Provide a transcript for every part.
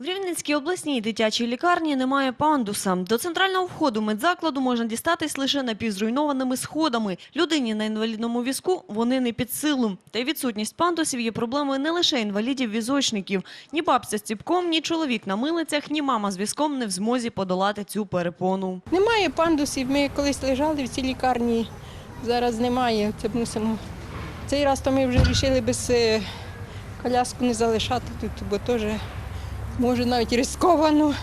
В Рівненській обласній дитячій лікарні немає пандуса. До центрального входу медзакладу можна дістатись лише напівзруйнованими сходами. Людині на інвалідному візку вони не під силу. Та й відсутність пандусів є проблемою не лише інвалідів-візочників. Ні бабця з ціпком, ні чоловік на милицях, ні мама з візком не в змозі подолати цю перепону. Немає пандусів. Ми колись лежали в цій лікарні. Зараз немає. Це мусимо. Цей раз то ми вже вирішили без е, коляску не залишати тут, бо теж може навіть ризиковано.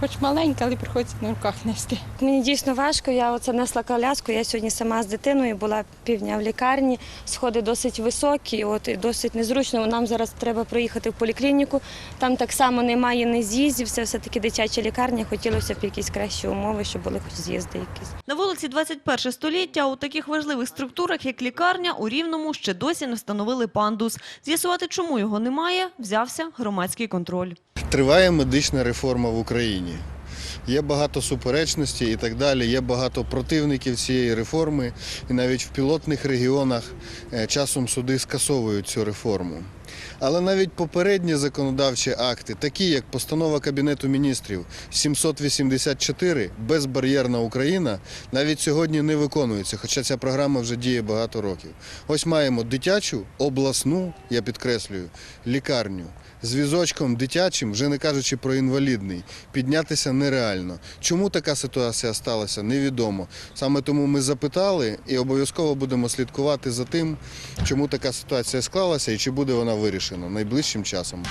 Хоч маленька, але приходиться на руках нести. Мені дійсно важко. Я оце несла коляску. Я сьогодні сама з дитиною була півдня в лікарні. Сходи досить високі, от і досить незручно. Нам зараз треба проїхати в поліклініку. Там так само немає ні з'їздів. Це все таки дитяча лікарня. Хотілося б якісь кращі умови, щоб були хоч з'їзди якісь. На вулиці 21 століття у таких важливих структурах, як лікарня, у Рівному ще досі не встановили пандус. З'ясувати, чому його немає, взявся громадський контроль. Триває медична реформа в Україні. Є багато суперечностей і так далі. Є багато противників цієї реформи, і навіть в пілотних регіонах е, часом суди скасовують цю реформу. Але навіть попередні законодавчі акти, такі як постанова Кабінету міністрів 784, безбар'єрна Україна, навіть сьогодні не виконується, хоча ця програма вже діє багато років. Ось маємо дитячу обласну, я підкреслюю, лікарню з візочком дитячим, вже не кажучи про інвалідний, піднятися нереально. Чому така ситуація сталася, невідомо. Саме тому ми запитали і обов'язково будемо слідкувати за тим, чому така ситуація склалася і чи буде вона вирішена найближчим часом.